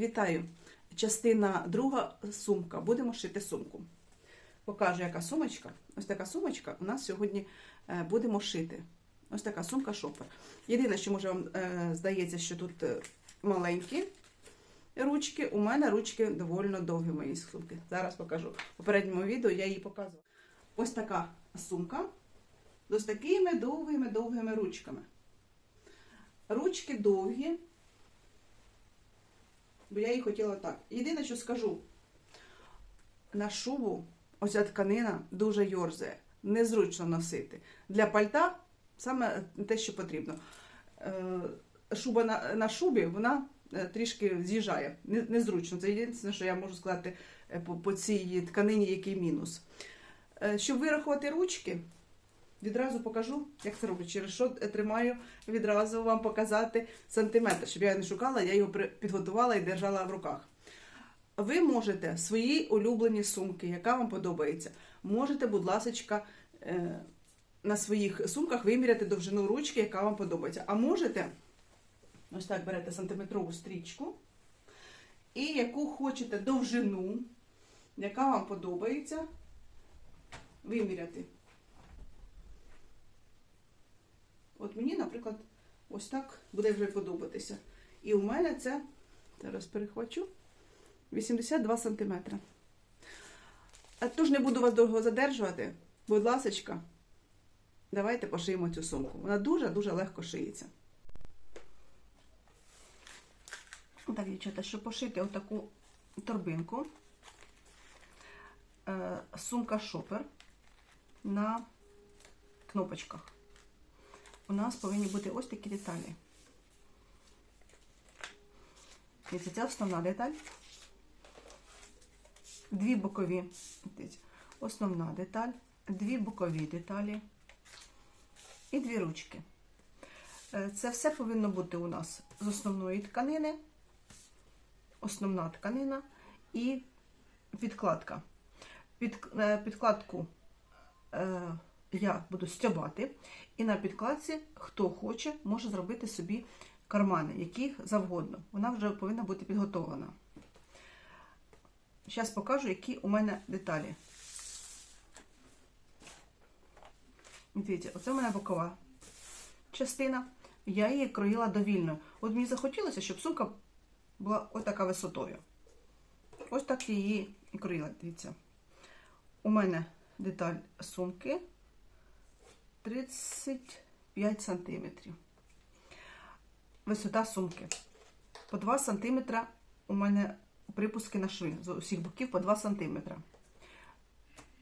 Вітаю! Частина друга сумка. Будемо шити сумку. Покажу, яка сумочка. Ось така сумочка у нас сьогодні е, будемо шити. Ось така сумка шопер. Єдине, що може вам е, здається, що тут е, маленькі ручки. У мене ручки доволі довгі мої сумки. Зараз покажу. В попередньому відео я її показувала. Ось така сумка з такими довгими-довгими ручками. Ручки довгі, бо я її хотіла так. Єдине, що скажу, на шубу оця тканина дуже йорзає, незручно носити. Для пальта саме те, що потрібно. Е, Шуба на, на шубі, вона е, трішки з'їжджає. Незручно. Це єдине, що я можу сказати е, по, по цій тканині, який мінус. Щоб вирахувати ручки, відразу покажу, як це роблю. Через що тримаю відразу вам показати сантиметр, щоб я не шукала, я його підготувала і держала в руках. Ви можете свої улюблені сумки, яка вам подобається. Можете, будь ласка, на своїх сумках виміряти довжину ручки, яка вам подобається. А можете, ось так берете сантиметрову стрічку, і яку хочете довжину, яка вам подобається, виміряти. От мені, наприклад, ось так буде вже подобатися. І у мене це, зараз перехвачу, 82 см. Тож не буду вас довго задержувати. Будь ласочка, давайте пошиємо цю сумку. Вона дуже-дуже легко шиється. Так, дівчата, щоб пошити отаку торбинку, е, сумка шопер на кнопочках у нас повинні бути ось такі деталі. Дивіться, Це основна деталь. Дві бокові. Основна деталь, дві бокові деталі і дві ручки. Е, Це все повинно бути у нас з основної тканини, основна тканина і підкладка. Під, е, підкладку е, я буду стягати, і на підкладці, хто хоче, може зробити собі кармани, яких завгодно. Вона вже повинна бути підготовлена. Зараз покажу, які у мене деталі. Дивіться, оце у мене бокова частина. Я її кроїла довільно. От мені захотілося, щоб сумка була ось така висотою. Ось так її і кроїла. Дивіться. У мене деталь сумки 35 сантиметрів. Висота сумки. По 2 см у мене припуски на шви з усіх боків по 2 см.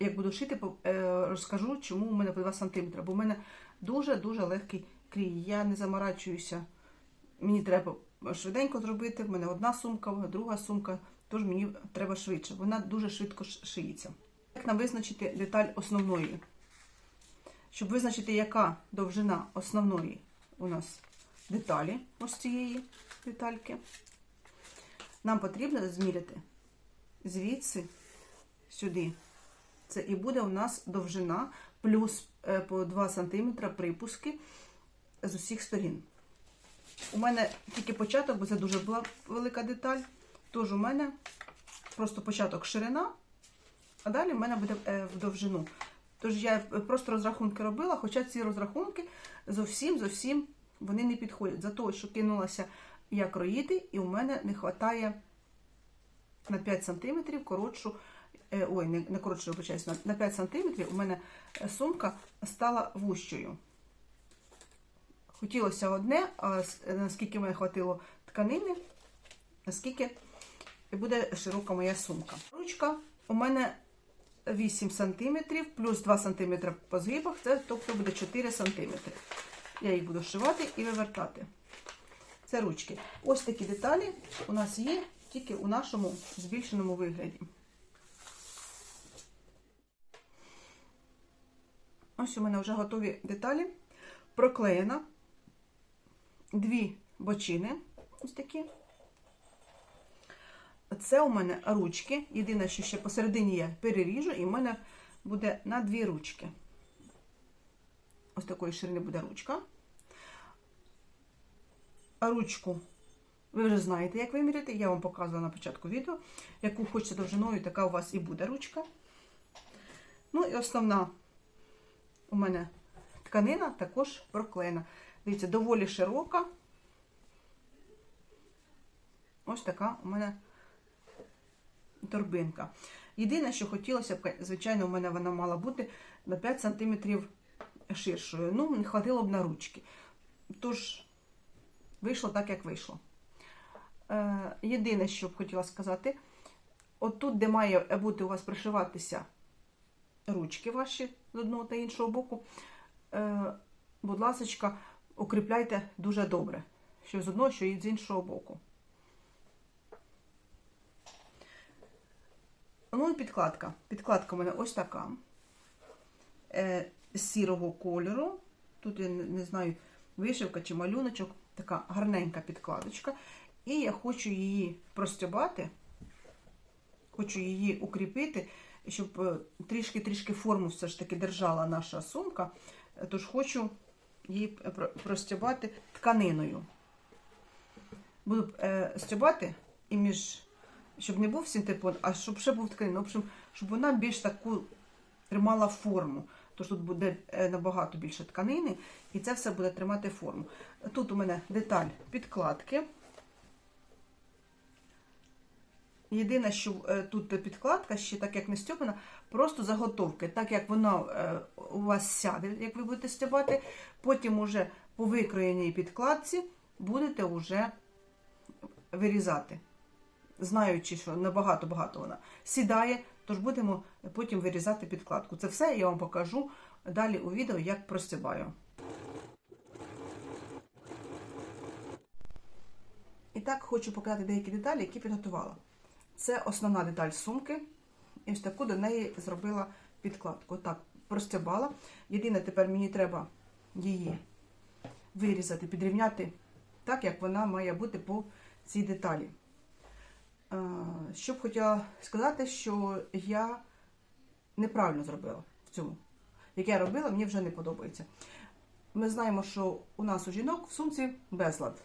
Як буду шити, е, розкажу, чому у мене по 2 см. Бо у мене дуже-дуже легкий крій. Я не заморачуюся. Мені треба швиденько зробити. В мене одна сумка, друга сумка, тож мені треба швидше. Вона дуже швидко шиється. Як нам визначити деталь основної? Щоб визначити, яка довжина основної у нас деталі, ось цієї детальки, нам потрібно зміряти звідси сюди. Це і буде у нас довжина плюс е, по 2 см припуски з усіх сторін. У мене тільки початок, бо це дуже була велика деталь. Тож у мене просто початок ширина, а далі в мене буде е, в довжину. Тож я просто розрахунки робила, хоча ці розрахунки зовсім зовсім вони не підходять. За того, що кинулася я кроїти, і у мене не вистачає на 5 см коротшу, е, ой, не, не коротшу, вибачаюсь, на, на 5 см у мене сумка стала вущою. Хотілося одне, а наскільки мене хватило тканини, наскільки буде широка моя сумка. Ручка у мене 8 см плюс 2 см по згибах, це тобто буде 4 см. Я їх буду шивати і вивертати. Це ручки. Ось такі деталі у нас є тільки у нашому збільшеному вигляді. Ось у мене вже готові деталі. Проклеєна дві бочини. Ось такі. Це у мене ручки. Єдине, що ще посередині я переріжу, і в мене буде на дві ручки. ось такої ширини буде ручка. Ручку ви вже знаєте, як виміряти. Я вам показувала на початку відео. Яку хочете довжиною, така у вас і буде ручка. Ну і основна у мене тканина також проклеєна. Дивіться, доволі широка. Ось така у мене торбинка. Єдине, що хотілося б, звичайно, у мене вона мала бути на 5 см ширшою. Ну, не хватило б на ручки. Тож, вийшло так, як вийшло. Е, єдине, що б хотіла сказати, отут, де має бути у вас пришиватися ручки ваші з одного та іншого боку, е, будь ласка, укріпляйте дуже добре. Що з одного, що і з іншого боку. Ну і підкладка. Підкладка у мене ось така. Е, сірого кольору. Тут я не, знаю, вишивка чи малюночок. Така гарненька підкладочка. І я хочу її простібати, хочу її укріпити, щоб е, трішки-трішки форму все ж таки держала наша сумка. Е, Тож хочу її про- простібати тканиною. Буду е, стібати і між щоб не був синтепон, а щоб ще був тканин. В общем, щоб вона більш таку тримала форму. Тож тут буде е, набагато більше тканини, і це все буде тримати форму. Тут у мене деталь підкладки. Єдине, що е, тут підкладка ще так як не стьопана, просто заготовки. Так як вона е, у вас сяде, як ви будете стібати, потім уже по викроєній підкладці будете вже вирізати знаючи, що набагато-багато вона сідає, тож будемо потім вирізати підкладку. Це все я вам покажу далі у відео, як простібаю. І так хочу показати деякі деталі, які підготувала. Це основна деталь сумки. І ось таку до неї зробила підкладку. Так, простібала. Єдине, тепер мені треба її вирізати, підрівняти так, як вона має бути по цій деталі. Що б хотіла сказати, що я неправильно зробила в цьому. Як я робила, мені вже не подобається. Ми знаємо, що у нас у жінок в сумці безлад.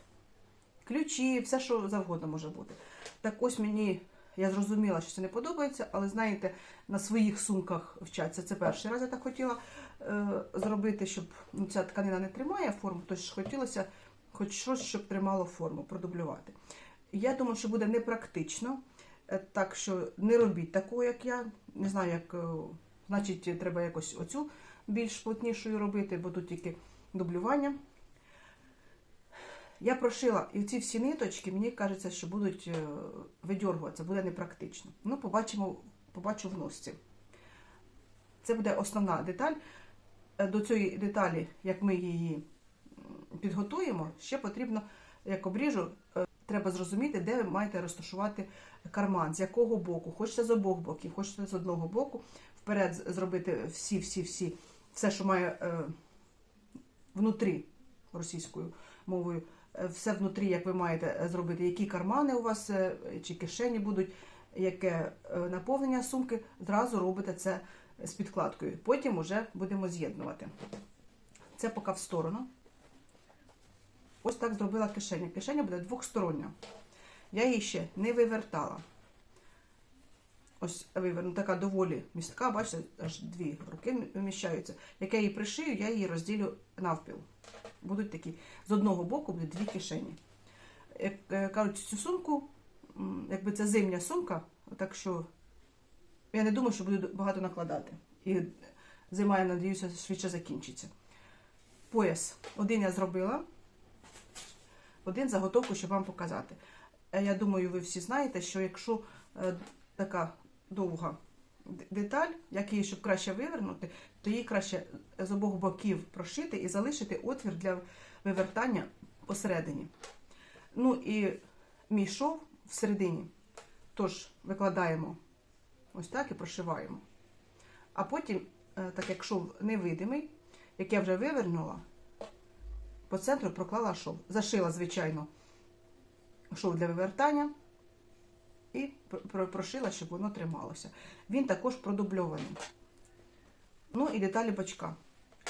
Ключі, все, що завгодно може бути. Так ось мені, я зрозуміла, що це не подобається, але знаєте, на своїх сумках вчаться. Це перший раз я так хотіла е, зробити, щоб ну, ця тканина не тримає форму, тож хотілося хоч щось, щоб тримало форму, продублювати. Я думаю, що буде непрактично, е, так що не робіть такого, як я. Не знаю, як, е, значить, треба якось оцю більш плотнішою робити, бо тут тільки дублювання. Я прошила, і ці всі ниточки, мені кажеться, що будуть е, видьоргуватися, буде непрактично. Ну, побачимо, побачу в носці. Це буде основна деталь. До цієї деталі, як ми її підготуємо, ще потрібно, як обріжу, треба зрозуміти, де ви маєте розташувати карман, з якого боку. Хочете з обох боків, хочете з одного боку. Вперед зробити всі-всі-всі, все, що має е, внутрі російською мовою, е, все внутрі, як ви маєте е, зробити, які кармани у вас е, чи кишені будуть, яке наповнення сумки, зразу робите це з підкладкою. Потім вже будемо з'єднувати. Це поки в сторону. Ось так зробила кишеня. Кишеня буде двохстороння. Я її ще не вивертала. Ось виверну, така доволі містка, бачите, аж дві руки вміщаються. Як я її пришию, я її розділю навпіл. Будуть такі. З одного боку буде дві кишені. Як е, кажуть, цю сумку, якби це зимня сумка, так що я не думаю, що буду багато накладати. І зима, я надіюся, швидше закінчиться. Пояс. Один я зробила, один заготовку, щоб вам показати. Е, Я думаю, ви всі знаєте, що якщо е, така довга деталь, як її щоб краще вивернути, то її краще з обох боків прошити і залишити отвір для вивертання посередині. Ну і мій шов всередині. Тож викладаємо ось так і прошиваємо. А потім, е, так як шов невидимий, як я вже вивернула, по центру проклала шов. Зашила, звичайно, шов для вивертання і пр- пр- прошила, щоб воно трималося. Він також продубльований. Ну і деталі бачка.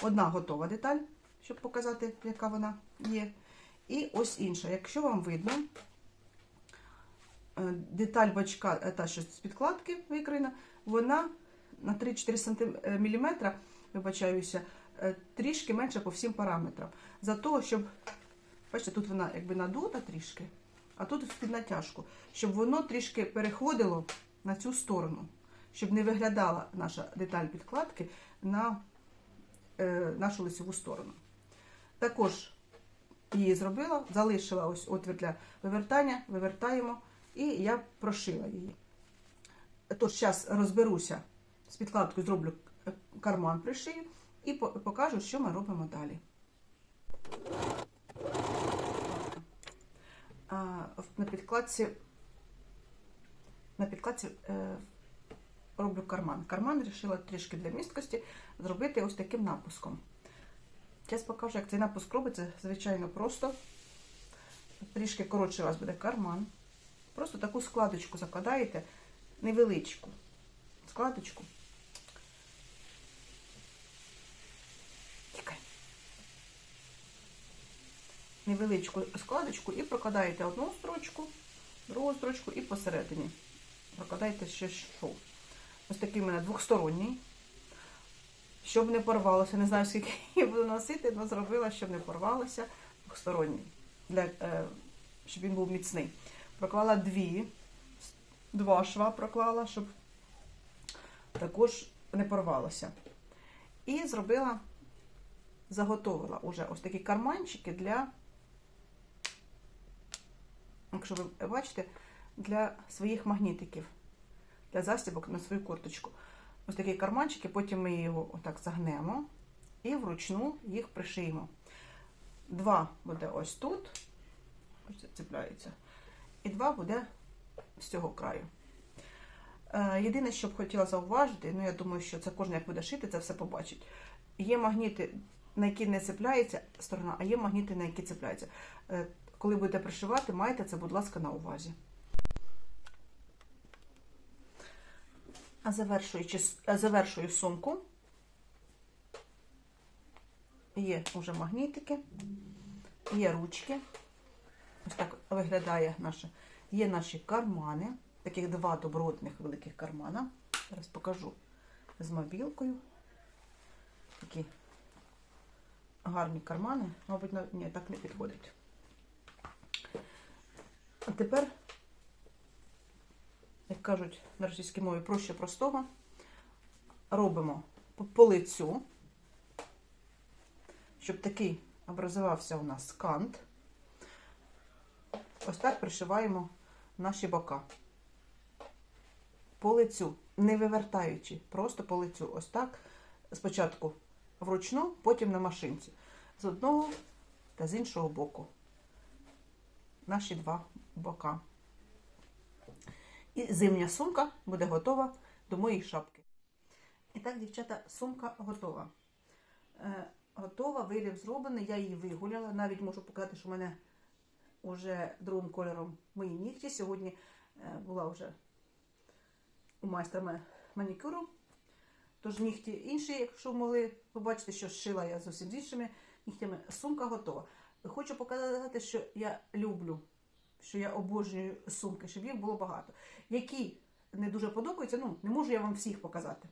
Одна готова деталь, щоб показати, яка вона є. І ось інша. Якщо вам видно, е, деталь бачка, е, та що з підкладки викрина, вона на 3-4 см, міліметра, вибачаюся, е, трішки менше по всім параметрам. За того, щоб, бачите, тут вона якби надута трішки, а тут під натяжку, щоб воно трішки переходило на цю сторону, щоб не виглядала наша деталь підкладки на е, нашу лицеву сторону. Також її зробила, залишила ось отвір для вивертання, вивертаємо, і я прошила її. Тож, зараз розберуся з підкладкою, зроблю е, карман пришию і покажу, що ми робимо далі. На підкладці, на підкладці е, роблю карман. Карман вирішила трішки для місткості зробити ось таким напуском. Зараз покажу, як цей напуск робиться. Звичайно, просто. Трішки коротше у вас буде карман. Просто таку складочку закладаєте, невеличку складочку. Невеличку складочку і прокладаєте одну строчку, другу строчку і посередині. Прокладаєте ще шов. Ось такий у мене двохсторонній. Щоб не порвалося, не знаю, скільки я буду носити, але зробила, щоб не порвалося двохсторонній, для, е, щоб він був міцний. Проклала дві, два шва проклала, щоб також не порвалося. І зробила, заготовила уже ось такі карманчики для, якщо ви бачите, для своїх магнітиків, для застібок на свою курточку. Ось такі карманчики, потім ми його отак загнемо і вручну їх пришиємо. Два буде ось тут, ось це цепляється, і два буде з цього краю. Е, Єдине, що б хотіла зауважити, ну я думаю, що це кожен як буде шити, це все побачить. Є магніти, на які не цепляється сторона, а є магніти, на які цепляється. Коли будете пришивати, майте це, будь ласка, на увазі. А завершуючи, завершую сумку. Є вже магнітики, є ручки. Ось так виглядає наше. Є наші кармани, таких два добротних великих кармана. Зараз покажу з мобілкою. Такі гарні кармани. Мабуть, ні, так не підходить. А тепер як кажуть на російській мові, проще простого. Робимо по- лицю, щоб такий образувався у нас кант. Ось так пришиваємо наші бока. По лицю, не вивертаючи, просто по лицю. Ось так. Спочатку вручну, потім на машинці. З одного та з іншого боку. Наші два бока. І зимня сумка буде готова до моєї шапки. І так, дівчата, сумка готова. Е, готова, виріб зроблений, я її вигуляла. Навіть можу показати, що в мене вже другим кольором мої нігті. Сьогодні е, була вже у майстрами манікюру. Тож нігті інші, якщо могли побачити, що шила я зовсім з іншими нігтями. Сумка готова. Хочу показати, що я люблю що я обожнюю сумки, щоб їх було багато. Які не дуже подобаються, ну, не можу я вам всіх показати.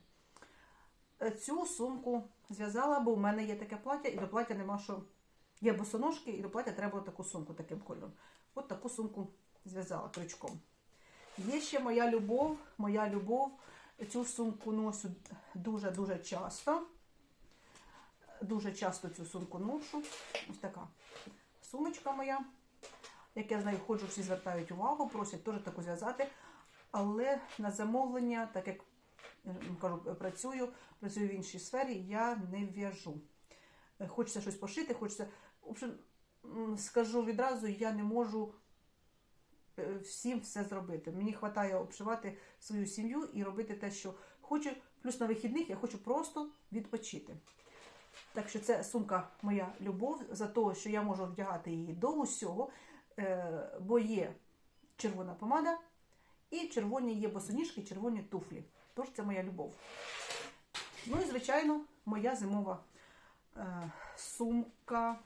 Е, Цю сумку зв'язала, бо у мене є таке плаття, і до плаття нема що. Є босоножки, і до плаття треба таку сумку таким кольором. От таку сумку зв'язала крючком. Є ще моя любов, моя любов. Цю сумку ношу дуже-дуже часто. Дуже часто цю сумку ношу. Ось така сумочка моя як я знаю, ходжу, всі звертають увагу, просять теж таку зв'язати. Але на замовлення, так як кажу, працюю, працюю в іншій сфері, я не в'яжу. Е, Хочеться щось пошити, хочеться. В общем, скажу відразу, я не можу е, всім все зробити. Мені вистачає обшивати свою сім'ю і робити те, що хочу. Плюс на вихідних я хочу просто відпочити. Так що це сумка моя любов за те, що я можу вдягати її до усього, е, бо є червона помада і червоні є босоніжки, червоні туфлі. Тож це моя любов. Ну і, звичайно, моя зимова е, сумка,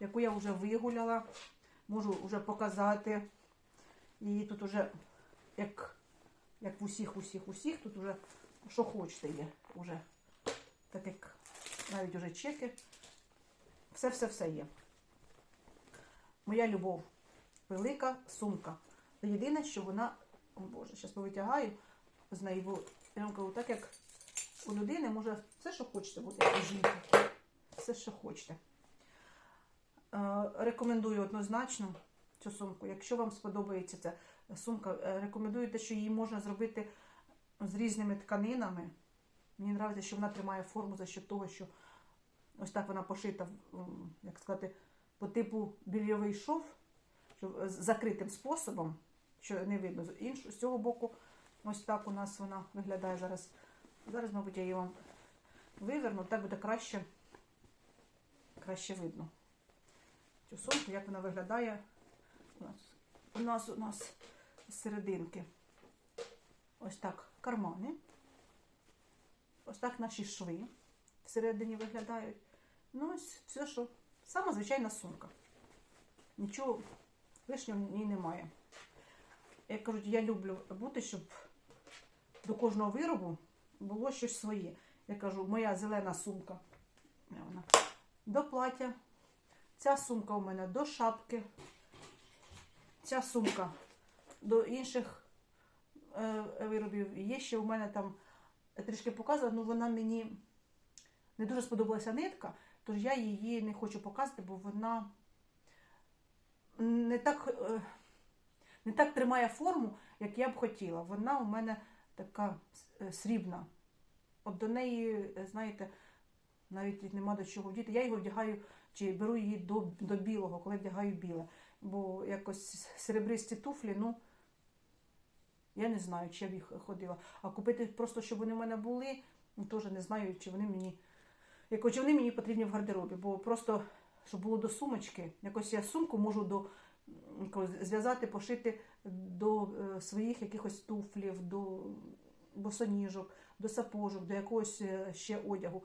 яку я вже вигуляла. Можу вже показати. Її тут уже, як, як в усіх, усіх, усіх, тут уже що хочете є. Уже. Так як навіть уже чеки. Все-все-все є. Моя любов. Велика сумка. Єдине, що вона, о Боже, зараз повитягаю з неї, бо я вам кажу, так як у людини може все, що хочете бути, у жінки. Все, що хочете. Е, Рекомендую однозначно цю сумку. Якщо вам сподобається ця сумка, е, рекомендую те, що її можна зробити з різними тканинами. Мені подобається, що вона тримає форму за счет того, що ось так вона пошита, як сказати, по типу більйовий шов, що з закритим способом, що не видно іншого з цього боку. Ось так у нас вона виглядає зараз. Зараз, мабуть, я її вам виверну, так буде краще, краще видно. Цю сумку, як вона виглядає у нас, у нас, у нас з серединки. Ось так кармани. Ось так наші шви всередині виглядають. Ну, ось все, що сама звичайна сумка. Нічого лишнього в ній немає. Як кажуть, я люблю бути, щоб до кожного виробу було щось своє. Я кажу, моя зелена сумка. Вона? До плаття. Ця сумка у мене до шапки. Ця сумка до інших е, виробів. Є ще у мене там трішки показувала, але вона мені не дуже сподобалася нитка, тож я її не хочу показувати, бо вона не так, е, не так тримає форму, як я б хотіла. Вона у мене така е, срібна. От до неї, е, знаєте, навіть нема до чого вдіти. Я його вдягаю чи беру її до, до білого, коли вдягаю біле. Бо якось серебристі туфлі, ну. Я не знаю, чи я б їх ходила. А купити просто, щоб вони в мене були, теж не знаю, чи вони мені. Як, чи вони мені потрібні в гардеробі, бо просто, щоб було до сумочки, якось я сумку можу до, зв'язати, пошити до е, своїх якихось туфлів, до босоніжок, до сапожок, до якогось е, ще одягу.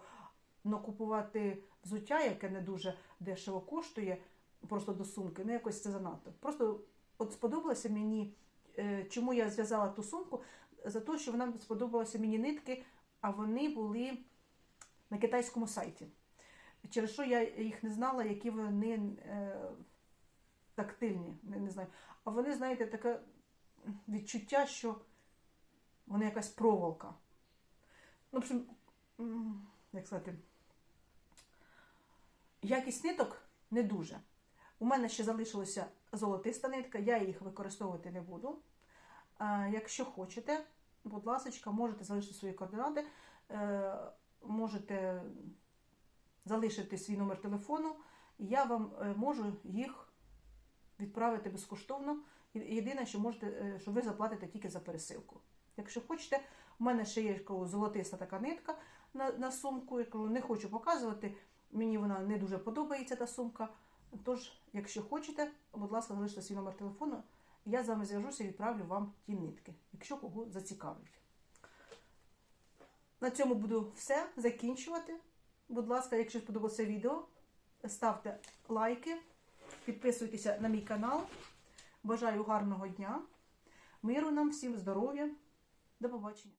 Но купувати взуття, яке не дуже дешево коштує, просто до сумки, ну якось це занадто. Просто от сподобалося мені. Е, Чому я зв'язала ту сумку? За те, що вона сподобалася мені нитки, а вони були на китайському сайті. Через що я їх не знала, які вони е, тактильні, не, не знаю. А вони, знаєте, таке відчуття, що вони якась проволока. Ну, в общем, як сказати, якість ниток не дуже. У мене ще залишилася золотиста нитка, я їх використовувати не буду. Е, Якщо хочете, будь ласка, можете залишити свої координати, е, можете залишити свій номер телефону, і я вам е, можу їх відправити безкоштовно. Єдине, що можете, е, що ви заплатите тільки за пересилку. Якщо хочете, у мене ще є золотиста така нитка на, на сумку. Я кажу, не хочу показувати. Мені вона не дуже подобається та сумка. Тож, якщо хочете, будь ласка, залиште свій номер телефону, я з вами зв'яжуся і відправлю вам ті нитки, якщо кого зацікавить. На цьому буду все закінчувати. Будь ласка, якщо сподобалося відео, ставте лайки, підписуйтеся на мій канал. Бажаю гарного дня, миру нам всім, здоров'я. До побачення.